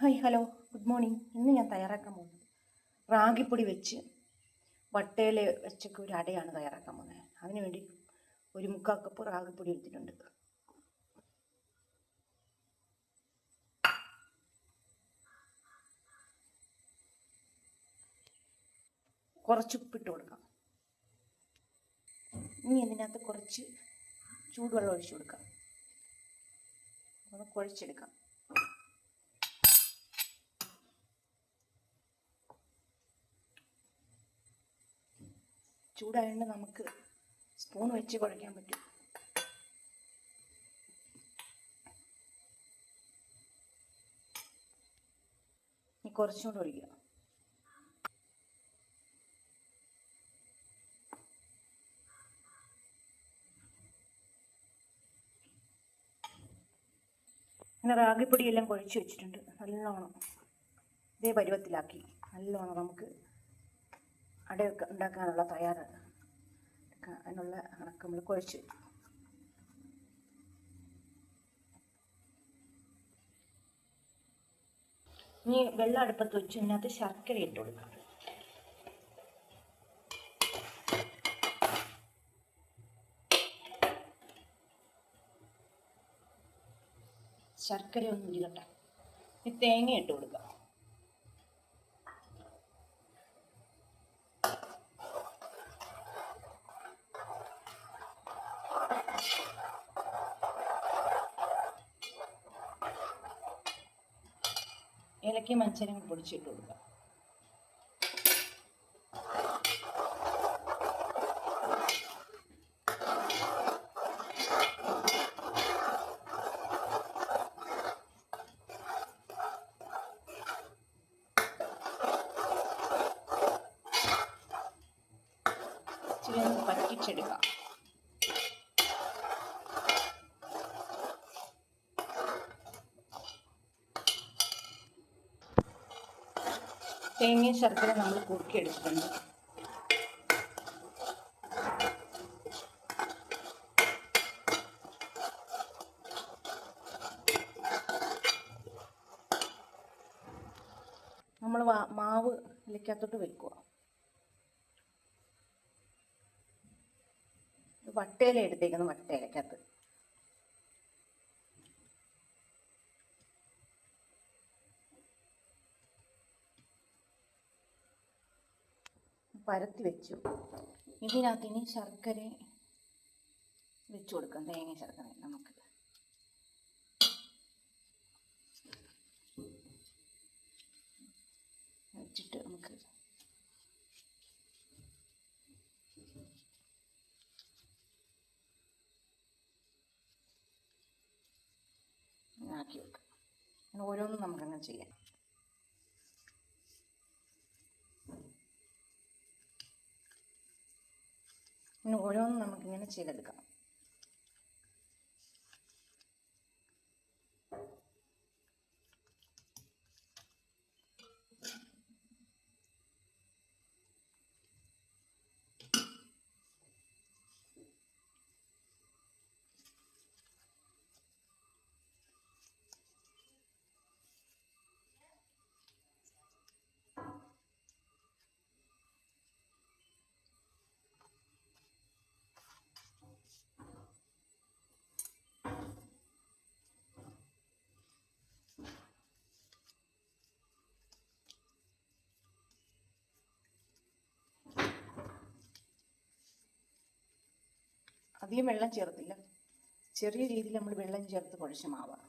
Hi hello. Good morning. ഇന്ന് ഞാൻ തയ്യാറാക്കാൻ പോകുന്നത് റാഗിപ്പൊടി വെച്ച് വട്ടയിൽ വെച്ചൊക്കെ ഒരു അടയാണ് തയ്യാറാക്കാൻ പോകുന്നത്. അതിന് വേണ്ടി ഒരു മുക്കാൽ കപ്പ് റാഗിപ്പൊടി എടുത്തിട്ടുണ്ട്. കുറച്ച് ഉപ്പിട്ട് കൊടുക്കാം. ഇനി ഇതിനകത്ത് കുറച്ച് ചൂടുവെള്ളം ഒഴിച്ചു കൊടുക്കാം. ഒന്ന് കുഴച്ചെടുക്കാം. ചൂടായതുകൊണ്ട് നമുക്ക് സ്പൂൺ വെച്ച് കുഴയ്ക്കാൻ പറ്റും. ഇനി കുറച്ചും കൂടെ ഒഴിക്കുക അങ്ങനെ റാഗിപ്പൊടിയെല്ലാം കുഴച്ച് വെച്ചിട്ടുണ്ട്. നല്ലോണം ഇതേ പരുവത്തിലാക്കി. നല്ലോണം നമുക്ക് അടയൊക്കെ ഉണ്ടാക്കാനുള്ള തയ്യാറ് അതിനുള്ള കണക്ക് നമ്മൾ കുഴച്ച്. ഇനി വെള്ളം അടുപ്പത്ത് വെച്ച് ഇതിനകത്ത് ശർക്കര ഇട്ട് കൊടുക്കാം. ശർക്കര ഒന്നും ഇനി തേങ്ങ ഇട്ട് കൊടുക്കാം. ഏലക്ക മഞ്ചരം പൊടിച്ചിട്ട് കൊടുക്കുക. ഇച്ചിരി ഒന്ന് പറ്റിച്ചെടുക്കാം. തേങ്ങയും ശർക്കര നമ്മൾ കുറുക്കിയെടുത്തിട്ടുണ്ട്. നമ്മൾ മാവ് ഇലക്കകത്തോട്ട് വെക്കുക. വട്ടയില എടുത്തേക്കുന്ന വട്ടയിലക്കകത്ത്. പരത്തി വെച്ചു. ഇതിനകത്ത് ഇനി ശർക്കര വെച്ചു കൊടുക്കാം. തേങ്ങ ശർക്കര നമുക്ക്. വെച്ചിട്ട് നമുക്ക് ആക്കി വെക്കാം. ഓരോന്നും നമുക്കങ്ങനെ ചെയ്യാം. ഇനി ഓരോന്നും നമുക്കിങ്ങനെ ചെയ്തെടുക്കാം. അധികം വെള്ളം ചേർത്തില്ല. ചെറിയ രീതിയിൽ നമ്മൾ വെള്ളം ചേർത്ത് കുഴച്ച മാവാണ്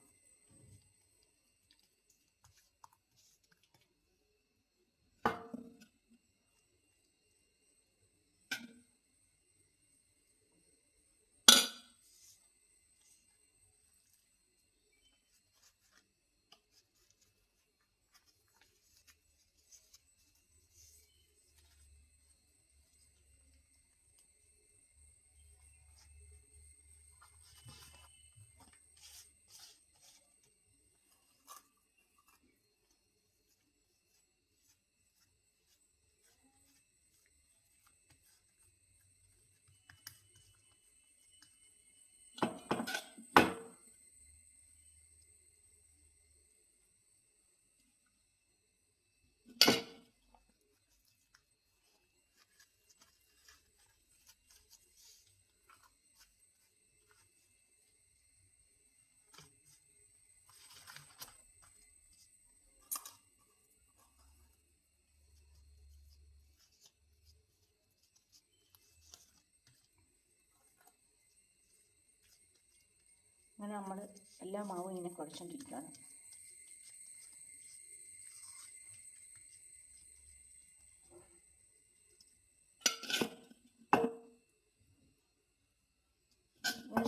അങ്ങനെ നമ്മൾ എല്ലാ മാവും ഇങ്ങനെ കുഴച്ചുകൊണ്ടിരിക്കുകയാണ്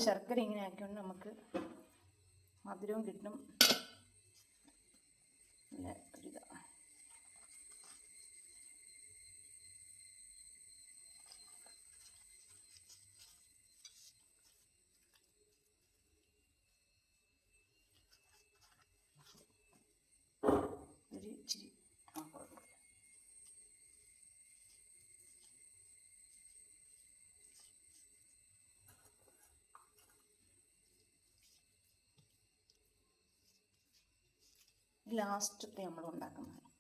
ശർക്കര ഇങ്ങനെ ആക്കിക്കൊണ്ട് നമുക്ക് മധുരവും കിട്ടും. പിന്നെ ഒരിതാ ഒരു ഇച്ചിരി ആ കുഴപ്പമില്ല ലാസ്റ്റത്തെ നമ്മൾ ഉണ്ടാക്കുന്നത്.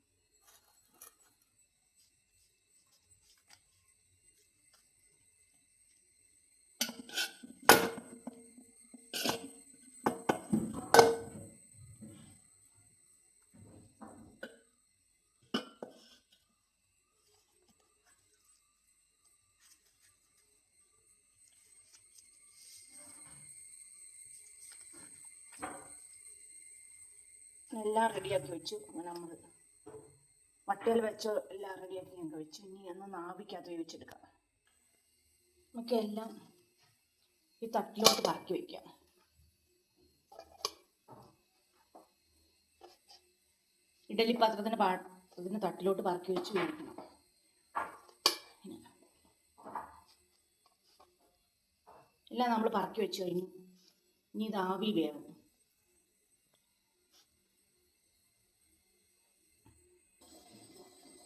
എല്ലാം റെഡിയാക്കി വെച്ചു. അങ്ങനെ നമ്മൾ വട്ടയിൽ വെച്ചോ എല്ലാം റെഡിയാക്കി ഞങ്ങൾക്ക് വെച്ചു. ഇനി ഒന്ന് നാവിക്കകത്ത് വേവിച്ചെടുക്കാം നമുക്ക് എല്ലാം ഈ തട്ടിലോട്ട് ബാക്കി വയ്ക്കാം ഇഡലി പാത്രത്തിന് പാത്രത്തിന് തട്ടിലോട്ട് ബാക്കി വെച്ച് വേവിക്കണം. എല്ലാം നമ്മൾ പറക്കി വെച്ച് കഴിഞ്ഞു ഇനി ഇത് ആവി വേവും.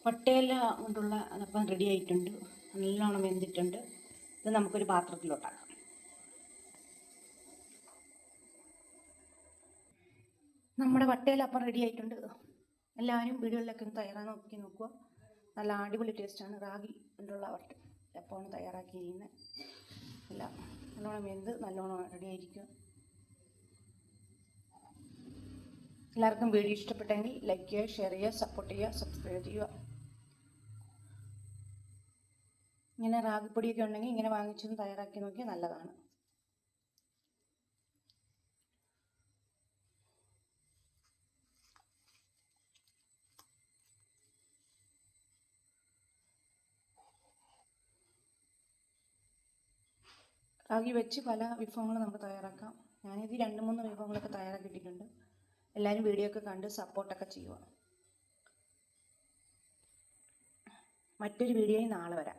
പട്ടയില കൊണ്ടുള്ള അപ്പം റെഡി ആയിട്ടുണ്ട്. നല്ലോണം വെന്തിട്ടുണ്ട്. ഇത് നമുക്കൊരു പാത്രത്തിലോട്ടാക്കാം. നമ്മുടെ വട്ടയില അപ്പം റെഡി ആയിട്ടുണ്ട്. എല്ലാവരും വീടുകളിലൊക്കെ ഒന്ന് തയ്യാറാൻ നോക്കി നോക്കുക. നല്ല അടിപൊളി ടേസ്റ്റാണ് റാഗി കൊണ്ടുള്ള വട്ട അപ്പമാണ് തയ്യാറാക്കിയിരിക്കുന്നത്. അല്ല നല്ലോണം വെന്ത് നല്ലോണം റെഡി ആയിരിക്കുക. എല്ലാവർക്കും വീഡിയോ ഇഷ്ടപ്പെട്ടെങ്കിൽ ലൈക്ക് ചെയ്യുക ഷെയർ ചെയ്യുക സപ്പോർട്ട് ചെയ്യുക സബ്സ്ക്രൈബ് ചെയ്യുക. ഇങ്ങനെ റാഗിപ്പൊടിയൊക്കെ ഉണ്ടെങ്കിൽ ഇങ്ങനെ വാങ്ങിച്ചൊന്ന് തയ്യാറാക്കി നോക്കിയാൽ നല്ലതാണ്. റാഗി വെച്ച് പല വിഭവങ്ങളും നമുക്ക് തയ്യാറാക്കാം. ഞാനിത് രണ്ട് മൂന്ന് വിഭവങ്ങളൊക്കെ തയ്യാറാക്കിയിട്ടുണ്ട് എല്ലാവരും വീഡിയോ ഒക്കെ കണ്ട് സപ്പോർട്ടൊക്കെ ചെയ്യുക. മറ്റൊരു വീഡിയോയിൽ നാളെ വരാം.